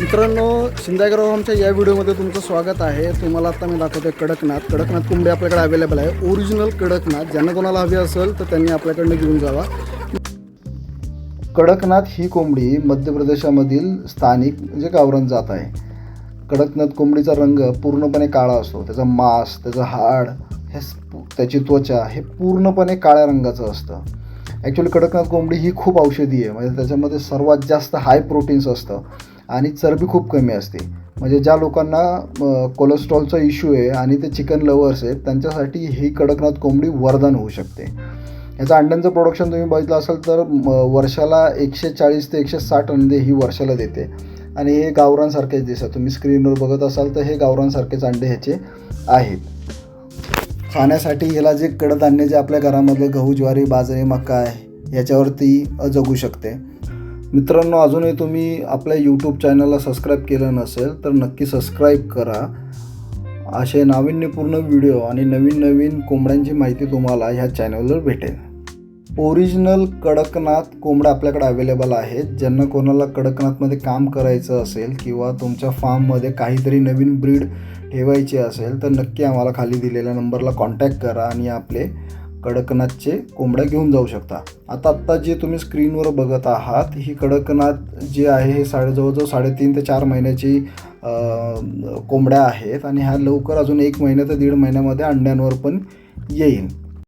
मित्रांनो शिंदेगाव आमच्या या व्हिडिओमध्ये तुमचं स्वागत आहे. तुम्हाला आता मी दाखवतोय कडकनाथ. कडकनाथ कोंबडी आपल्याकडे अवेलेबल आहे. ओरिजिनल कडकनाथ. ज्यांना कोणाला हवी असेल तर त्यांनी आपल्याकडनं घेऊन जावा. कडकनाथ ही कोंबडी मध्य प्रदेशामधील स्थानिक म्हणजे गावरान जात आहे. कडकनाथ कोंबडीचा रंग पूर्णपणे काळा असतो. त्याचा मांस त्याचं हाड हे त्याची त्वचा हे पूर्णपणे काळ्या रंगाचं असतं. ॲक्च्युली कडकनाथ कोंबडी ही खूप औषधी आहे. म्हणजे त्याच्यामध्ये सर्वात जास्त हाय प्रोटीन्स असतं. आणि चरबी खूप कमी असते. म्हणजे ज्या लोकांना कोलेस्ट्रॉलचा इश्यू आहे आणि ते चिकन लवर्स आहेत त्यांच्यासाठी ही कडकनाथ कोंबडी वरदान होऊ शकते. याचं अंड्यांचं प्रोडक्शन तुम्ही बघितलं असाल तर वर्षाला एकशे चाळीस ते एकशे साठ अंडे ही वर्षाला देते. आणि हे गावरांसारखेच दिसतात. तुम्ही स्क्रीनवर बघत असाल तर हे गावरांसारखेच अंडे ह्याचे आहेत. खाण्यासाठी ह्याला जे कडधान्य जे आपल्या घरामधले गहू ज्वारी बाजरी मका आहे याच्यावरती अ, जगू शकते. मित्रांनो अजूनही तुम्ही आपल्या यूट्यूब चॅनलला सबस्क्राईब केलं नसेल तर नक्की सबस्क्राईब करा. असे नाविन्यपूर्ण व्हिडिओ आणि नवीन नवीन कोंबड्यांची माहिती तुम्हाला ह्या चॅनलवर भेटेल. ओरिजिनल कडकनाथ कोंबड्या आपल्याकडे अवेलेबल आहेत. ज्यांना कोणाला कडकनाथमध्ये काम करायचं असेल किंवा तुमच्या फार्ममध्ये काहीतरी नवीन ब्रीड ठेवायची असेल तर नक्की आम्हाला खाली दिलेल्या नंबरला कॉन्टॅक्ट करा आणि आपले कडकनाथचे कोंबड्या घेऊन जाऊ शकता. आता आत्ता जे तुम्ही स्क्रीनवर बघत आहात ही कडकनाथ जी आहे हे साडे जवळजवळ साडेतीन ते चार महिन्याची कोंबड्या आहेत आणि ह्या लवकर अजून एक महिन्या ते दीड महिन्यामध्ये अंड्यांवर पण येईल.